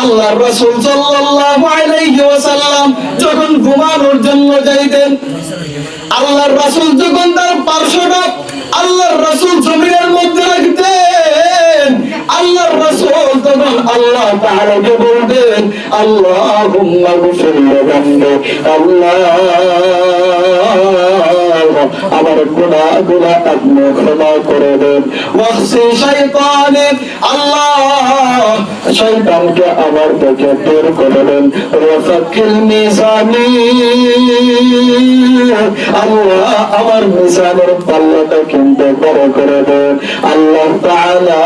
আল্লাহ রাসূল সাল্লাল্লাহু আলাইহি ওয়াসাল্লাম যখন ঘুমানোর জন্য যাইতেন, আল্লাহর রাসূল যখন তার পার্শ্বটা আল্লাহর রাসূল জমিনের মধ্যে রাখতেন, আল্লাহর রাসূল তখন আল্লাহ তাআলাকে বলতেন, আল্লাহুম্মা গফির লিযামবি আল্লাহ, আমার গুনাহগুলো আপনি ক্ষমা করে দেন। ওয়াহসি শাইতানে, আল্লাহ শয়তানকে আমার থেকে দূর করে দেন। ওয়াফাকিল মিজানি। আল্লাহ আমার মিজানের পাল্লাটা কিন্তু বড় করে দেন। আল্লাহ তাআলা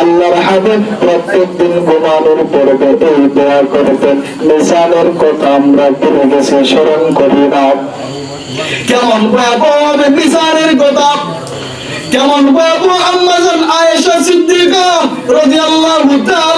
আল্লাহর হাবিব প্রত্যেকদিন ঘুমানোর পূর্বে এই দোয়া করতেন, মিজানের কথা আমরা ভুলে গেছি, স্মরণ করি না। কেমন ভয়াবহ মিজানের কথা? কেমন বাবু আম্মাজান আয়েশা সিদ্দিকা রাদিয়াল্লাহু তাআলা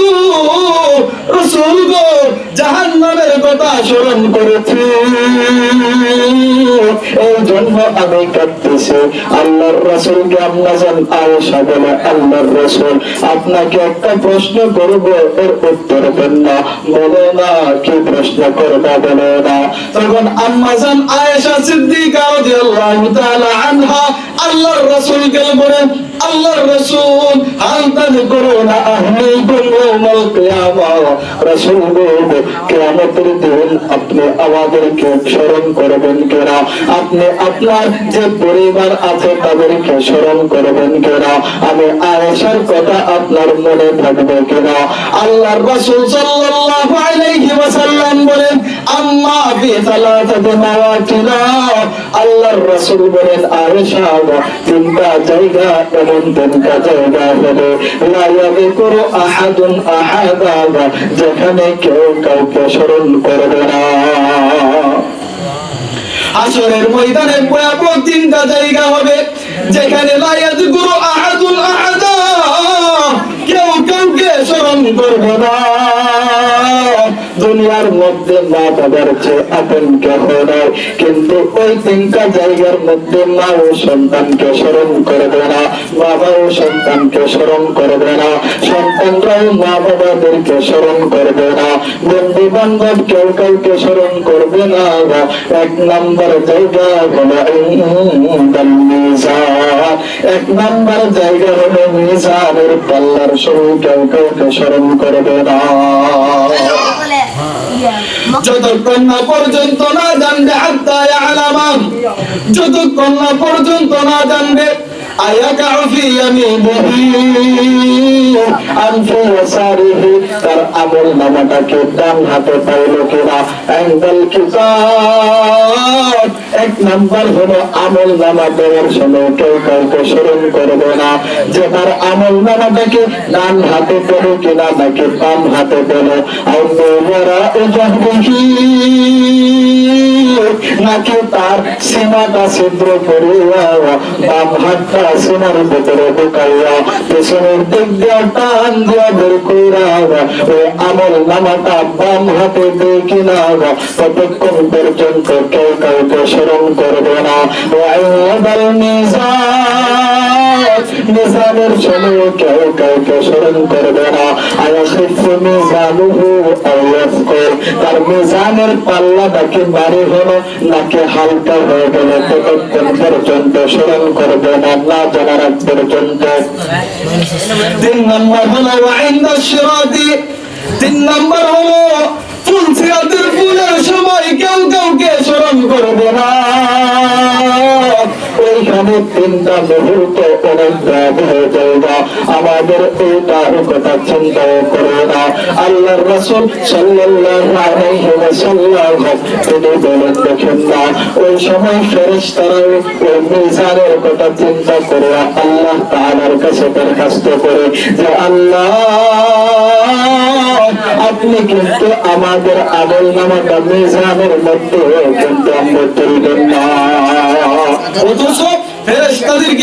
কথা স্মরণ করেছি। এই জন্য আমি কাঁদতেছি। আল্লাহর রাসূলকে আম্মাজান আয়েশা বলে আল্লাহর রাসূল। আপনাকে একটা প্রশ্ন করব, এর উত্তর দেন না। বলে না, কি প্রশ্ন করবা বলে না। তখন আম্মাজান আয়েশা সিদ্দিকা রাদিয়াল্লাহু তাআলা আনহা আল্লাহর রাসূলকে বলেন আল্লাহর রাসূল তাযকুরুনা আহলিকুম ইয়াওমাল কিয়ামা, রাসূল কিয়ামতের দিন আপনি করবেন আপনি আপনার যে পরিবার আছে তাদেরকে স্মরণ করবেন কেনা। আমি আয়েশার কথা আপনার মনে থাকবে কেনা। আল্লাহর রাসূল সাল্লাল্লাহু আলাইহি ওয়াসাল্লাম বলেন আম্মা আল্লাহর রাসূল বলেন আয়েশা তিনটা জায়গা এমন তিনটা জায়গা লা আহাদুন আহাদা যেখানে কেউ কাউকে স্মরণ করবে না। আসরের ময়দানে ভয়াবহ তিনটা জায়গা হবে, যেখানে লা ইয়াযকুরু আহাদুন আহাদা কেউ কাউকে স্মরণ করবে না। দুনিয়ার মধ্যে মা বাবার চেয়ে আপন কেহ নয় কিন্তু ওই তিনটা জায়গার মধ্যে মা ও সন্তানকে স্মরণ করবে না। বাবা ও সন্তানকে স্মরণ করবে না। সন্তানরাও মা বাবাদেরকে স্মরণ করবে না। বন্ধু বান্ধব কেউ কাউকে স্মরণ করবে না। এক নম্বর জায়গা হলো এক নাম্বার জায়গা হলো মিজানের পাল্লার সঙ্গে কেউ কাউকে স্মরণ করবে না। যতক্ষণ না পর্যন্ত না জানবে আত্মায় আলামাম যতক্ষণ না পর্যন্ত না জানবে আয়াকা ফি ইয়ামিনিহি আম ফি ইয়াসারিহি তার আমল নামাটাকে ডান হাতে পাইল কিনা? ইনদাল কিতাব, এক নাম্বার হলো আমল নামা দেওয়ার সময় কেউ কাউকে স্মরণ করবে না। যে তার আমল নামাটাকে ডান হাতে পেল কিনা, নাকি বাম হাতে পেল? আর ওরা ও নাকি তার সীমাটা ছিদ্র করিয়া বাম হাতটা সীমার ভিতরে ঢুকাইয়া পেছনের দিক দিয়া টান দিয়া বের কইরা ওই আমল নামাটা বাম হাতে দিয়ে কিনা ততক্ষণ পর্যন্ত কেউ কাউকে স্মরণ করবে না। ওয়াইদাল মিজান। মিজানের সময় কেউ কাউকে স্মরণ করবে না। আয়াখিফু মিজানুহু আয়াফকুর তার মিজানের পাল্লাটা কি ভারী হলো, নাকি হালকা হয়ে গেল ততক্ষণ পর্যন্ত স্মরণ করবে না না জানার পর্যন্ত। তিন নম্বর হলো সিরাতি। তিন নম্বর হলো, ফুল ফুলের সময় কেউ কাউকে স্মরণ তিনটা মুহূর্ত ব্যাগ হয়ে আমাদের কথা চিন্তা করে না। আল্লাহর রাসূল তিনি বলেন, দেখেন না, ওই সময় ওই মিজানের কথা চিন্তা করে আল্লাহ কাছে দরখাস্ত করে যে, আল্লাহ, আপনি কিন্তু আমাদের আমল নামাটা মিজানের মধ্যে কিন্তু আমরা তুলবেন না।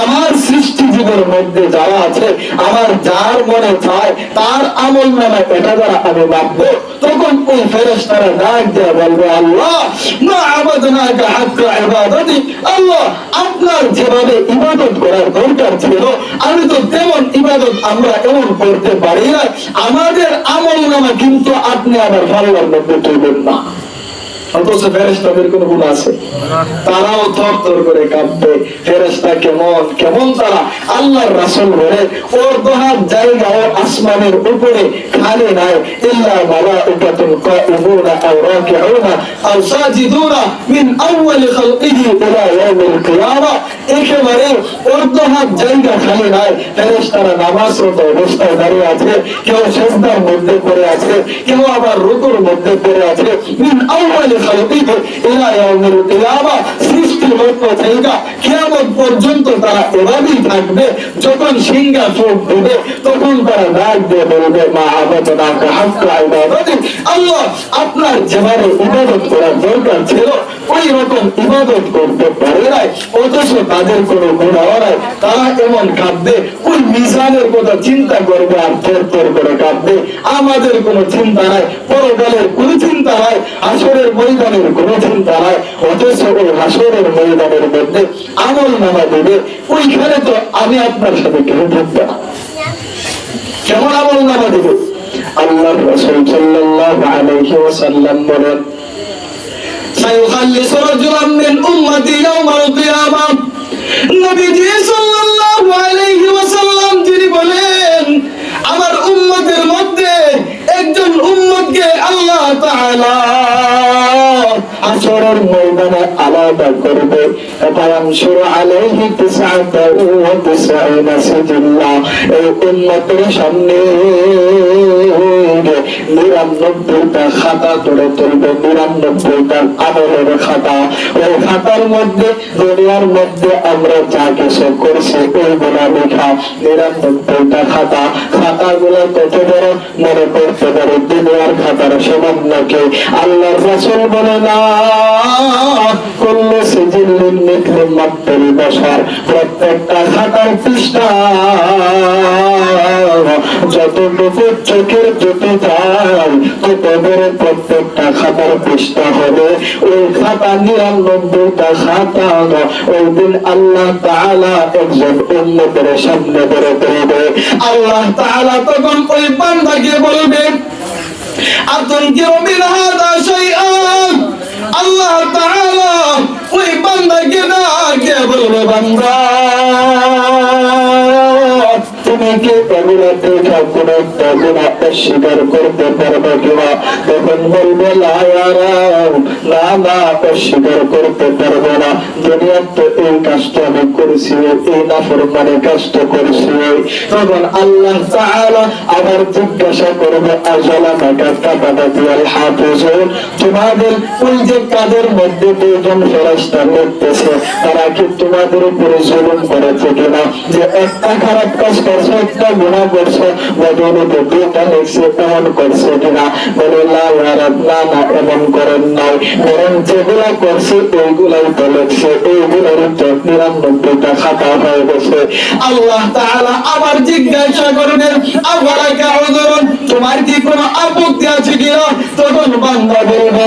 আমার সৃষ্টি জীবের মধ্যে যারা আছে, আমার যার মনে চায়, তার আমল নামে এটা দ্বারা আমি মাপবো। তখন ওই ফেরেশতারা ডাক দিয়ে বলবে, আল্লাহ ইবাদতি, আল্লাহ, আপনার যেভাবে ইবাদত করার দরকার ছিল, আমি তো তেমন ইবাদত আমরা এমন করতে পারি না আমাদের আমল নামা কিন্তু আপনি আমার ভালোর মধ্যে না। অথচ ফেরেস্তাদের কোন গুণ আছে। তারাও থর থর করে কাঁপবে ফেরেস্তা কেমন? কেমন তারা? আল্লাহর রাসূল বলে, ওর দোহার জায়গা ও আসমানের উপরে খালি নাই। ইল্লা মালাইকাতুন কাইমুনা আও রাকিউনা আও সাজিদুনা মিন আউয়াল খালকিহি ইলা ইয়াউমিল কিয়ামা। একেবারে ওর দোহার জায়গা খালি নাই। ফেরেস্তারা নামাজরত অবস্থায় দাঁড়িয়ে আছে। কেউ সেজদার মধ্যে পড়ে আছে। কেউ আবার রুকুর মধ্যে পড়ে আছে। মিন আউয়াল খালকিহি ইলা ইয়াউমিল কিয়ামা সৃষ্টি লক্ষ থেকে কিয়ামত পর্যন্ত তারা এভাবেই থাকবে যখন সিংহা চোখ দেবে তখন তারা বলবে মা আবাদনা আল্লাহ আপনার যেভাবে ইবাদত করার দরকার ছিল ওই রকম ইবাদত করতে পারে নাই অথচ তাদের কোনো গুণাও নাই তারা এমন কাঁদবে ওই কথা চিন্তা করবে আর করে কাঁদবে আমাদের কোনো চিন্তা নাই পরকালের কোনো চিন্তা নাই আসরের ময়দানের কোনদিন দাঁড়ায় অথচ ওই হাসরের ময়দানের মধ্যে আমল নামা দেবে। ওইখানে তো আমি আপনার সাথে কেউ থাকবে না। কেমন আমল নামা দেবে? আল্লাহ রসুল সাল্লাল্লাহু আলাইহি ওয়াসাল্লাম বলেন সাইয়ুখাল্লিসু রাজুলান মিন উম্মতি ইয়াওমাল কিয়ামাহ নবীজি সাল্লাল্লাহু আলাইহি উম্মতকে আল্লাহ তাআলা আসরের ময়দানে আলাদা করবে। আলাইহি ওয়া সিজিল্লা এই উম্মতের সামনে নিরানব্বইটা খাতা তুলে তুলবে নিরানব্বইটা আমলের খাতা। ওই খাতার মধ্যে, দুনিয়ার মধ্যে আমরা যা কিছু করছি লেখা নিরানব্বইটা খাতা। খাতাগুলো কত বড়? মনে করতে পারে দুনিয়ার খাতার সমান নাকি? আল্লাহর রাসূল বলে, না প্রত্যেকটা খাতার পৃষ্ঠা চোখের তত বড় প্রত্যেকটা খাতার পৃষ্ঠা হবে। ওই খাতা নিরানব্বইটা খাতা ওই দিন আল্লাহ তাআলা একজন উন্নতের সামনে বেরো করবে আল্লাহ তাআলা তখন ওই বান্দাকে বলবেন আতনকিরু মিন হাদা শাইআন আল্লাহ তাআলা ওই বান্দাকে কে বলবে বান্দা। তুমি কি এগুলো দেখা কোন একটা গুণা অস্বীকার করতে পারবে কিনা? তখন বলবে, না না অস্বীকার করতে পারবে না। দুনিয়ার তো এই কাজটা আমি করেছি এই নাফরমানে কাজটা করেছি। তখন আল্লাহ আবার জিজ্ঞাসা করবে, আজলা মাকা কাবাদা দিয়াল হাফিজুন? তোমাদের ওই যে কাদের মধ্যে দুজন ফেরেশতা লিখতেছে তারা কি তোমাদের উপরে জুলুম করেছে কিনা? যে একটা খারাপ কাজ করছে একটা গুণা করছে বদলতে দুটা লিখছে এমন করছে কিনা বলে না না এমন করেন নাই। বরং যেগুলা করছে ওইগুলাই তো লিখছে এইগুলোর নিরানব্বইটা খাতা হয়ে গেছে। আল্লাহ তাআলা আবার জিজ্ঞাসা কাউযুরুন তোমার কি কোনো আপত্তি আছে কিনা? তখন বান্দা বলবে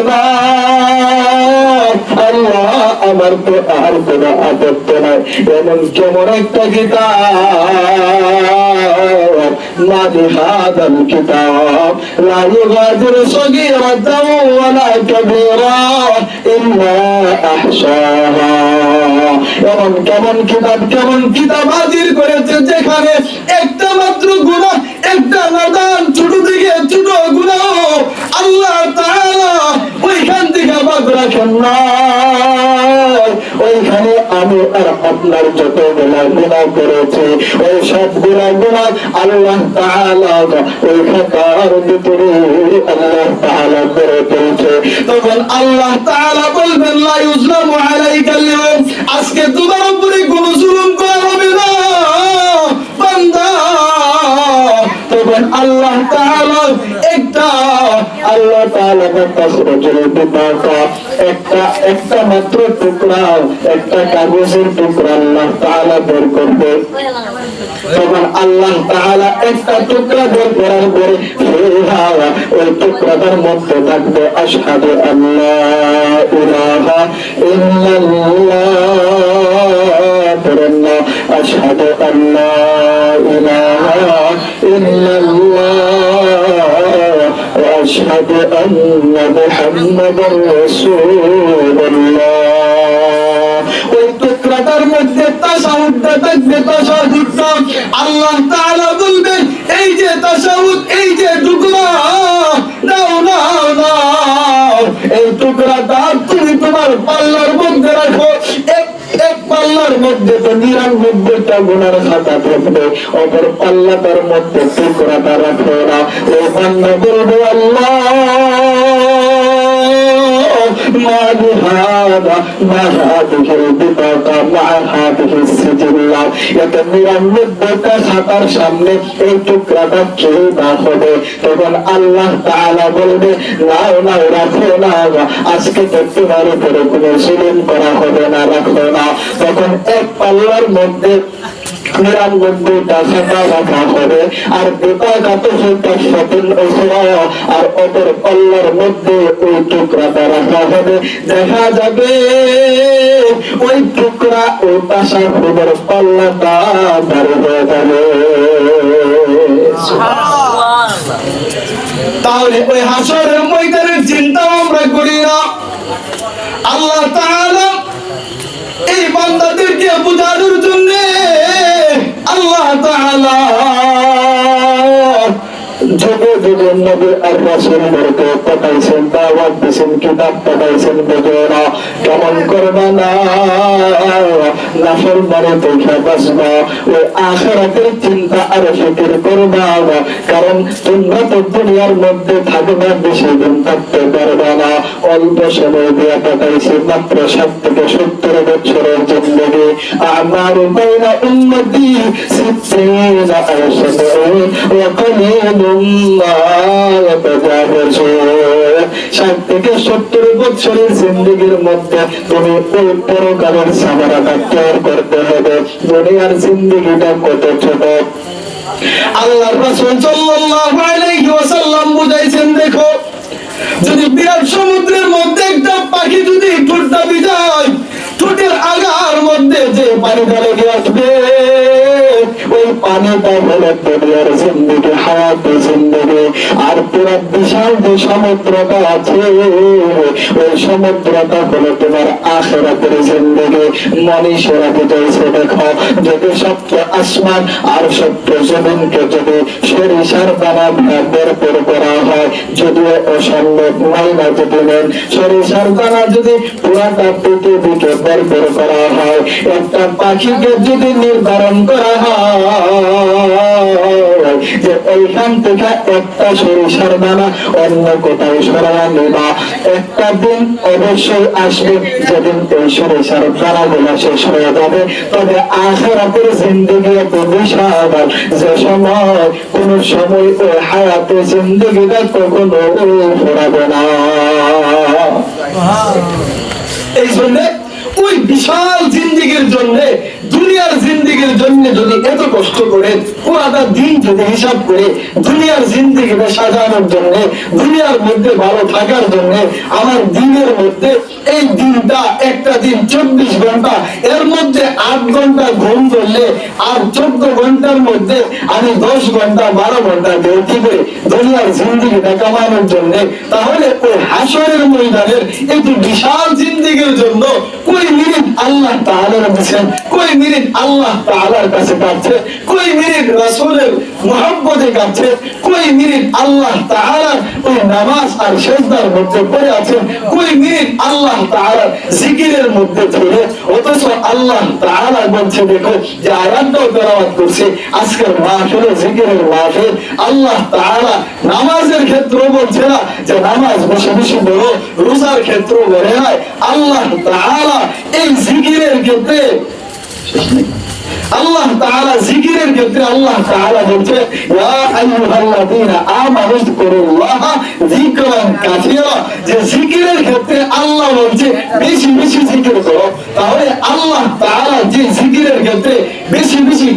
আল্লাহ আমার তো আর কোনো আপত্তি নাই। এমন কেমন একটা কিতাব কিতাব লা ইউগাদিরু সগীরাতাও ওয়ালা কাবীরা ইল্লা আহসাহা। এমন কেমন কিতাব কেমন কিতাব হাজির করেছে যেখানে একটা মাত্র গুনাহ, একটা নাদান, ছোট থেকে ছোট গুনাহ, আল্লাহ নাই ওইখানে আমি আর আপনার যত গুণা গুণা করেছি, ওই সব গুণা আল্লাহ তাআলা ওই খাতার ভিতরে আল্লাহ করে ফেলছে তখন আল্লাহ বলবেন আজকে তোমার উপরে কোনো জুলুম করা হবে না। বান্দা। তখন আল্লাহ একটা আল্লাহ তাআলা তাসরজুল বিপাকা একটা একটা মাত্র টুকরা, একটা কাগজের টুকরা আল্লাহ তাআলা বের করবে। তখন আল্লাহ তাআলা একটা টুকরা বের করার পরে ওই টুকরাটার মধ্যে থাকবে, আশহাদু আল্লাহ ইলাহা ইল্লাল্লাহ। আশহাদু আল্লাহ وأشهد أن محمدا رسول الله ওই টুকরাটার মধ্যে তাসাউদটা থাকবে তাসাউদটা আল্লাহ তাআলা বলবেন এই যে তাসাউদ এই যে টুকরা নাও নাও নাও এই টুকরাটা তুমি তোমার পাল্লার মধ্যে রাখো এক এক পাল্লার মধ্যে তো নিরানব্বইটা গুণার খাতা থাকবে অপর পাল্লাটার মধ্যে টুকরাটা রাখবে না। ও বান্দা করবে আল্লাহ! ما بهذا ما هذه البطاقة مع هذه السجلة এত নিরানব্বইটা খাতার সামনে এই টুকরাটা কেউ না হবে তখন আল্লাহ তাআলা বলবে নাও নাও রাখো না আজকে তো তোমার উপরে কোনো জুলুম করা হবে না রাখো না তখন এক পাল্লার মধ্যে নিরানব্বইটা খাতা রাখা হবে আর বিপাগাত হইতে সতেন আর অপর পাল্লার মধ্যে ওই টুকরাটা রাখা হবে। দেখা যাবে, ওই টুকরা ওই পাশা খবর পাল্লাটা বাড়ি হয়ে যাবে। তাহলে ওই হাসরের ময়দানের চিন্তা আমরা করি না। আল্লাহ তাআলা এই বান্দাদেরকে বুঝানোর জন্য যুগে নবী, আর রাসূল বরকে পাঠাইছেন, দাওয়াত দিয়েছেন কিতাব পাঠাইছেন বেজোরা কেমন করবা না নাফর মারে দেখা বাসবা ওই আখেরাতের চিন্তা আর ফিকির করবা না, কারণ তোমরা তো দুনিয়ার মধ্যে থাকবে বেশি দিন থাকতে পারবে না। অল্প সময় দিয়া পাঠাইছে, মাত্র ষাট থেকে সত্তর বছরের জিন্দগি। আমার বাইনা উন্নতি সবরুন ওয়া কালিলুম মা ইয়াতাজাওয়াজুন বুঝাইছেন, দেখো, যদি বিরাট সমুদ্রের মধ্যে একটা পাখি যদি ঠোঁটটা বিজায় ঠোঁটের আগার মধ্যে যে পানিটা লেগে আসবে। পানিটা হলো দুনিয়ার জিন্দগি হায়াত জিন্দগি আর পুরো বিশাল যে সমুদ্রটা আছে ওই সমুদ্রটা হলো তোমার আখেরাতের জিন্দগি মনীষেরা বুঝাইছে দেখো যদি সত্য আসমান আর সত্য জমিনকে যদি সরিষার দানা বের বের করা হয় যদিও অসম্ভব নয় না যদি নেন সরিষার দানা যদি পুরাটা পৃথিবীকে বের বের করা হয় একটা পাখিকে যদি নির্ধারণ করা হয় যে এইখান থেকে একটা সরিষার দানা অন্য কোথাও সরানো নিবা। একটা দিন অবশ্যই আসবে যেদিন এই সরিষার দানা গুলা শেষ হয়ে যাবে। তবে আখেরাতের জিন্দগি এত বিশাল যে সময় কোন সময় ওই হায়াতে জিন্দগিটা কখনো ফোরাবে না। এই জন্য ওই বিশাল জিন্দিগির জন্য জিন্দিগির জন্য যদি এত কষ্ট করে পুরাটা দিন যদি হিসাব করে দুনিয়ার জিন্দিগিটা সাজানোর জন্য, দুনিয়ার মধ্যে ভালো থাকার জন্য, আমার দিনের মধ্যে এই দিনটা একটা দিন চব্বিশ ঘণ্টা। এর মধ্যে আট ঘণ্টা ঘুম ধরলে আর চোদ্দ ঘণ্টার মধ্যে আমি দশ ঘণ্টা, বারো ঘণ্টা ডিউটি করে দুনিয়ার জিন্দিগিটা কামানোর জন্য। তাহলে ওই হাসরের ময়দানের যে বিশাল জিন্দিগির জন্য ওই মিনিট আল্লাহ আদর দিচ্ছেন কই মিনিট আল্লাহ তাআলার কাছে কাটছে কই মিনিট রাসূলের মুহাব্বতে কাটছে কই মিনিট আল্লাহ তাআলার ওই নামাজ আর সেজদার মধ্যে পড়ে আছেন কই মিনিট আল্লাহ তাআলার জিকিরের মধ্যে অথচ আল্লাহ তাআলা বলছে, দেখো, যে করছে, আজকের মাহফিল, জিকিরের মাহফিল, আল্লাহ তাআলা নামাজের ক্ষেত্রে বলছে না, যে নামাজ বসে বসে বলো, রোজার ক্ষেত্রে বলে নাই। আল্লাহ তাআলা এই জিকিরের ক্ষেত্রে আল্লাহ তাআলা জিকিরের ক্ষেত্রে আল্লাহ তাআলা বলছে, ইয়া আইয়ুহাল্লাযীনা আমানু যিকরান কাসীরা। যে জিকিরের ক্ষেত্রে আল্লাহ বলছে, বেশি বেশি জিকির করো। তাহলে আল্লাহ তাআলা যে জিকিরের ক্ষেত্রে বেশি বেশি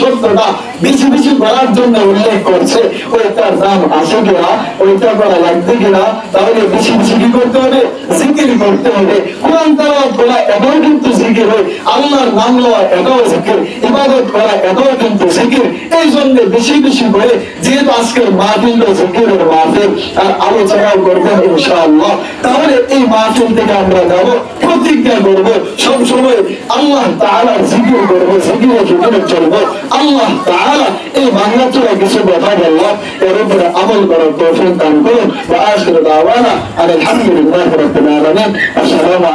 শব্দটা বেশি বেশি জন্য উল্লেখ করছে ওইটার নাম আছে কিনা, ওইটা করা লাগবে কিনা, তাহলে বেশি বেশি কি করতে হবে? জিকির করতে হবে। কোরআন তেলাওয়াত করা এটাও কিন্তু জিকির হয়, আল্লাহর নাম লওয়া এটাও জিকির ইবাদত করা এটাও কিন্তু জিকির, এই জন্য বেশি বেশি করে যেহেতু আজকের মাহফিল জিকিরের মাহফিল, আর আলোচনাও করবেন ইনশাআল্লাহ। তাহলে এই মাহফিল থেকে আমরা যাব, প্রতিজ্ঞা করব সব সময় আল্লাহ তাআলার জিকির করব, জিকিরে জিকিরে চলবো। আল্লাহ তাআলা এই বাংলা চলে কিছু কথা বললাম এর উপরে আমল করার তৌফিক দান করুন। ওয়া আখিরু দাওয়ানা আলহামদুলিল্লাহি রাব্বিল আলামিন। আসসালামু